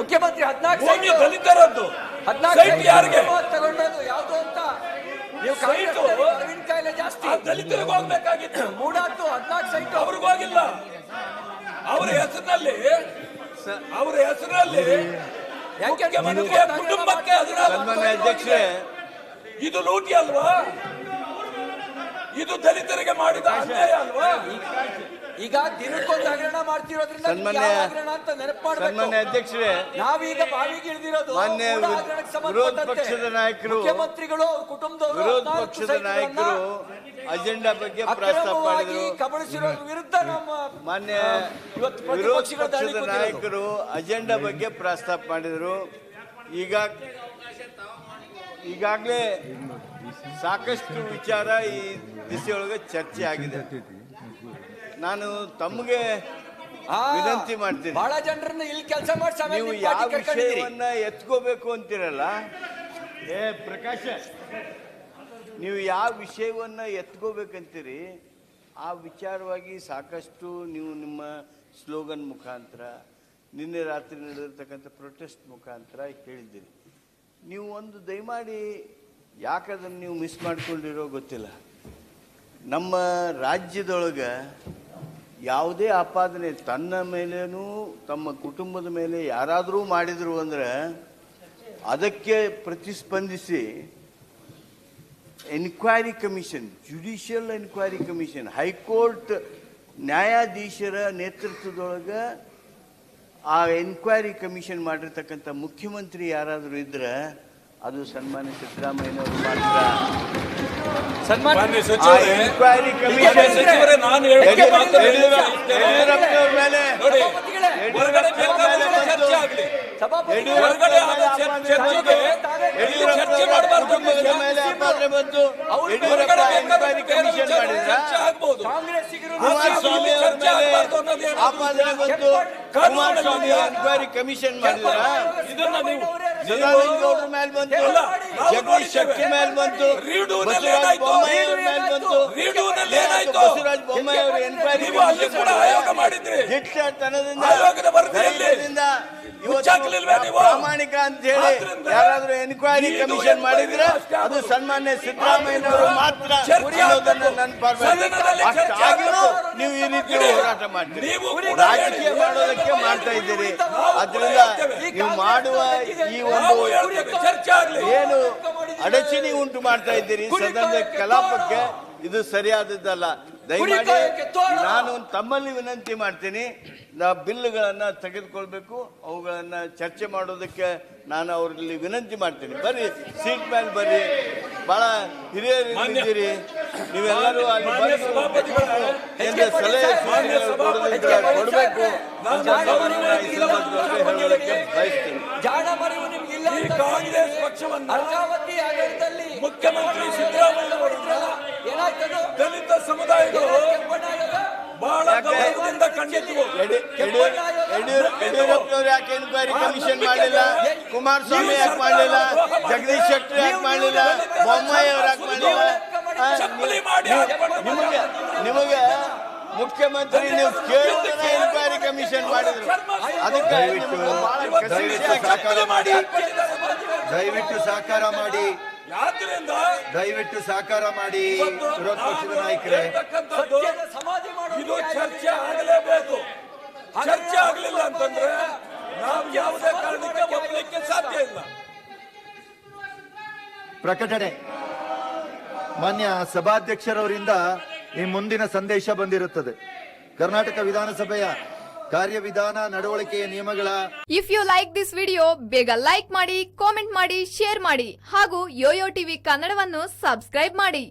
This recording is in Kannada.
ಮುಖ್ಯಮಂತ್ರಿ ಹದಿನಾಲ್ಕು ಭೂಮಿ ಸೈಟು. ದಲಿತರದ್ದು. ಹದಿನಾಲ್ಕು ಯಾರಿಗೆ? ತಗೊಂಡದ್ದು ಯಾವ್ದು ಅಂತ. ನೀವು ತೆಂಗಿನ ಕಾಯಿಲೆ ಜಾಸ್ತಿ. ದಲಿತರಿಗೆ ಹೋಗ್ಬೇಕಾಗಿತ್ತು ಮೂಡಾತ್ತು ಹದಿನಾಲ್ಕು ಸೈಟ್. ಅವ್ರಿಗೂ ಹೋಗಿಲ್ಲ ಅವ್ರ ಹೆಸರಿನಲ್ಲಿ ಅವರ ಹೆಸರಿನಲ್ಲಿ ಯಾಕೆ ಮುಖ್ಯಮಂತ್ರಿಯ ಕುಟುಂಬಕ್ಕೆ ಹದಿನಾಲ್ಕು ಇದು ಲೂಟಿ ಅಲ್ವಾ? ಇದು ದಲಿತರಿಗೆ ಮಾಡಿದ ಅನ್ಯಾಯ ಅಲ್ವಾ? ಈಗ ದಿನಕ್ಕೊಂದು ಹಗರಣ ಮಾಡ್ತಿರೋದ್ರಿಂದ ಸನ್ಮಾನ್ಯ- ಯಾವ ಹಗರಣ ಅಂತ ನೆನಪು ಸನ್ಮಾನ್ಯ ಮಾಡ್ಬೇಕು ಅಧ್ಯಕ್ಷರೇ ನಾವೀಗ ಬಾವಿಗೆ ಇಳಿದಿರೋದು ಮಾನ್ಯ ವಿರೋಧ- ಹಗರಣಕ್ಕೆ ವಿರೋಧ ಸಂಬಂಧಪಟ್ಟಂತೆ ಪಕ್ಷದ ನಾಯಕರು ಮುಖ್ಯಮಂತ್ರಿಗಳು ಅವ್ರ ಕುಟುಂಬದವರು ವಿರೋಧ ಹದಿನಾಲ್ಕು ಪಕ್ಷದ ಸೈಟ್ಗಳನ್ನ ನಾಯಕರು ಅಜೆಂಡಾ ಬಗ್ಗೆ ಪ್ರಸ್ತಾಪ ಅಕ್ರಮವಾಗಿ ಮಾಡಿದ್ರು. ಕಬಳಿಸಿರೋ ವಿರುದ್ಧ ನಮ್ಮ ಮಾನ್ಯ ಇವತ್ತು ವಿರೋಧ ಪ್ರತಿಪಕ್ಷಗಳ ದಾಳಿ ಪಕ್ಷದ ಕೂತಿರೋದು. ನಾಯಕರು ಅಜೆಂಡಾ ಬಗ್ಗೆ ಪ್ರಸ್ತಾಪ ಮಾಡಿದರು. ಈಗ ಈಗಾಗಲೇ ಸಾಕಷ್ಟು ವಿಚಾರ ಈ ದಿಸೆಯೊಳಗೆ ಚರ್ಚೆ ಆಗಿದೆ. ನಾನು ತಮಗೆ ಆ, ವಿನಂತಿ ಮಾಡ್ತೀನಿ. ಬಹಳ ಜನರನ್ನ ಇಲ್ಲಿ ಕೆಲಸ ಮಾಡಿ ನೀವು ಯಾವ ವಿಷಯವನ್ನ ಎತ್ಕೋಬೇಕು ಅಂತೀರಲ್ಲ? ಏ ಪ್ರಕಾಶ. ನೀವು ಯಾವ ವಿಷಯವನ್ನ ಎತ್ಕೋಬೇಕಂತೀರಿ? ಆ ವಿಚಾರವಾಗಿ ಸಾಕಷ್ಟು ನೀವು ನಿಮ್ಮ ಸ್ಲೋಗನ್ ಮುಖಾಂತರ ನಿನ್ನೆ ರಾತ್ರಿ ನಡೆದಿರ್ತಕ್ಕಂಥ ಪ್ರೊಟೆಸ್ಟ್ ಮುಖಾಂತರ ಹೇಳಿದ್ದೀರಿ ನೀವು ಒಂದು ದಯಮಾಡಿ ಯಾಕೆ ಅದನ್ನು ನೀವು ಮಿಸ್ ಮಾಡ್ಕೊಂಡಿರೋ ಗೊತ್ತಿಲ್ಲ. ನಮ್ಮ ರಾಜ್ಯದೊಳಗೆ ಯಾವುದೇ ಆಪಾದನೆ ತನ್ನ ಮೇಲೇನೂ, ತಮ್ಮ ಕುಟುಂಬದ ಮೇಲೆ ಯಾರಾದರೂ ಮಾಡಿದರು ಅಂದ್ರೆ ಅದಕ್ಕೆ ಪ್ರತಿಸ್ಪಂದಿಸಿ enquiry commission judicial enquiry commission high court ನ್ಯಾಯಾಧೀಶರ ನೇತೃತ್ವದೊಳಗೆ ಆ ಎನ್ಕ್ವೈರಿ ಕಮಿಷನ್ ಮಾಡಿರ್ತಕ್ಕಂಥ ಮುಖ್ಯಮಂತ್ರಿ ಯಾರಾದರೂ ಇದ್ರೆ ಅದು ಸನ್ಮಾನ್ಯ ಸಿದ್ದರಾಮಯ್ಯನವರು ಮಾತ್ರ. ಸನ್ಮಾನ್ಯ ಮಾನ್ಯ ಸಚಿವರೇ ಎನ್ಕ್ವೈರಿ ಕಮಿಷನ್ ಎನ್ಕ್ವೈರಿ ಮಾಡಿದ್ರ? ಆಪಾದನೆ ಬಂತು ಕುಮಾರಸ್ವಾಮಿ ಎನ್ಕ್ವೈರಿ ಕಮಿಷನ್ ಮಾಡಿದ್ರ? ಇದನ್ನ ನೀವು ಸದಾನಂದ ಗೌಡ್ರ ಮೇಲೆ ಬಂತು. ಜಗದೀಶ್ ಶೆಟ್ಟಿ ಮೇಲೆ ಬಂತು. ಬಸವರಾಜ? ಬೊಮ್ಮಾಯಿ ಅವ್ರ ಮೇಲೆ ಬಂತು. ಬಸವರಾಜ ಬೊಮ್ಮಾಯಿ ಅವರ ಎನ್ಕ್ವೈರಿ ನೀವು ಅಲ್ಲಿ ನೀವು? ಪ್ರಾಮಾಣಿಕ ಅಂತ ಹೇಳಿ ಆದ್ರಿಂದ ಯಾರಾದ್ರೂ ಎನ್ಕ್ವೈರಿ ಇದು ಕಮಿಷನ್ ಮಾಡಿದ್ರೆ ಅಷ್ಟೇ ಅದು ಆಗೋದು. ಸನ್ಮಾನ್ಯ ಸಿದ್ದರಾಮಯ್ಯನವರು ಮಾತ್ರ ಚರ್ಚೆ ಅನ್ನೋದನ್ನ ಸದನದಲ್ಲಿ ಚರ್ಚೆ. ನೀವು ಈ ರೀತಿ ಹೋರಾಟ ಮಾಡ್ತೀರಿ ನೀವು ಕೂಡ ರಾಜಕೀಯ ಹೇಳಿ. ಮಾಡೋದಕ್ಕೆ ಮಾಡ್ತಾ ಇದ್ದೀರಿ ನಾವು ಅದರಿಂದ ಹೇಳ್ತೇವೆ. ನೀವು ಮಾಡುವ ಈ ನಾವು ಒಂದು ಹೇಳ್ತೇವೆ, ಚರ್ಚೆ ಆಗ್ಲಿ ಏನು ಅಡಚಣೆ ಉಂಟು ಮಾಡ್ತಾ ಇದ್ದೀರಿ ಸದನದ ಕಲಾಪಕ್ಕೆ ಇದು ಸರಿಯಾದದ್ದಲ್ಲ ದಯಮಾಡಿ ನಾನು ತಮ್ಮಲ್ಲಿ ವಿನಂತಿ ಮಾಡ್ತೀನಿ ಬಿಲ್ಗಳನ್ನ ತೆಗೆದುಕೊಳ್ಬೇಕು ಅವುಗಳನ್ನು ಚರ್ಚೆ ಮಾಡೋದಕ್ಕೆ ನಾನು ಅವರಲ್ಲಿ ವಿನಂತಿ ಮಾಡ್ತೀನಿ. ಬರ್ರಿ ಸೀಟ್ ಮೇಲೆ ಬರ್ರಿ. ಬಹಳ ಹಿರಿಯರಿದ್ದೀರಿ ನೀವೆಲ್ಲರೂ ಅಲ್ಲಿ ಸಲಹೆ ಕೊಡಬೇಕು. ಬಯಸ್ತೀನಿ. ಕಾಂಗ್ರೆಸ್ ಪಕ್ಷವನ್ನ ಅರ್ಕಾವತಿ ಆಡಳಿತದಲ್ಲಿ ಮುಖ್ಯಮಂತ್ರಿ ಸಿದ್ದರಾಮಯ್ಯ ದಲಿತ ಸಮುದಾಯಗಳು ಯಡಿಯೂರಪ್ಪನವ್ರು ಯಾಕೆ ಎನ್ಕ್ವೈರಿ ಕಮಿಷನ್ ಮಾಡಲಿಲ್ಲ ಕುಮಾರಸ್ವಾಮಿ ಯಾಕೆ ಮಾಡಲಿಲ್ಲ ಜಗದೀಶ್ ಶೆಟ್ಟರ್ ಯಾಕೆ ಮಾಡಲಿಲ್ಲ ಬೊಮ್ಮಾಯಿ ಅವ್ರು ಯಾಕೆ ಮಾಡಲಿಲ್ಲ ಮಾಡಿ ನಿಮಗೆ ನಿಮಗೆ ಮುಖ್ಯಮಂತ್ರಿ ನೀವು ಕೇಳಿದ್ರೆ ಎನ್ಕ್ವೈರಿ ಕಮಿಷನ್ ಮಾಡಿದ್ರು. ಅದಕ್ಕೆ ದಯವಿಟ್ಟು ಸಹಕಾರ ಮಾಡಿ. ದಯವಿಟ್ಟು ಸಹಕಾರ ಮಾಡಿ. ವಿರೋಧ ಪಕ್ಷದ ನಾಯಕರೇ. ಇದು ಚರ್ಚೆ ಆಗಲೇಬೇಕು. ಚರ್ಚೆ ಆಗಲಿಲ್ಲ ಅಂತಂದ್ರೆ ನಾವು ಯಾವುದೇ ಕಾರಣಕ್ಕೆ ಒಪ್ಪಲಿಕ್ಕೆ ಸಾಧ್ಯ ಇಲ್ಲ. ಪ್ರಕಟಣೆ. ಮಾನ್ಯ ಸಭಾಧ್ಯಕ್ಷರವರಿಂದ ಈ ಮುಂದಿನ ಸಂದೇಶ ಬಂದಿರುತ್ತದೆ. ಕರ್ನಾಟಕ ವಿಧಾನಸಭೆಯ ಕಾರ್ಯವಿಧಾನ, ನಡವಳಿಕೆಯ ನಿಯಮಗಳ if you like this video ಬೇಗ ಲೈಕ್ ಮಾಡಿ ಕಾಮೆಂಟ್ ಮಾಡಿ ಶೇರ್ ಮಾಡಿ ಹಾಗೂ ಯೋಯೋ ಟಿವಿ ಕನ್ನಡವನ್ನು ಸಬ್ಸ್ಕ್ರೈಬ್ ಮಾಡಿ.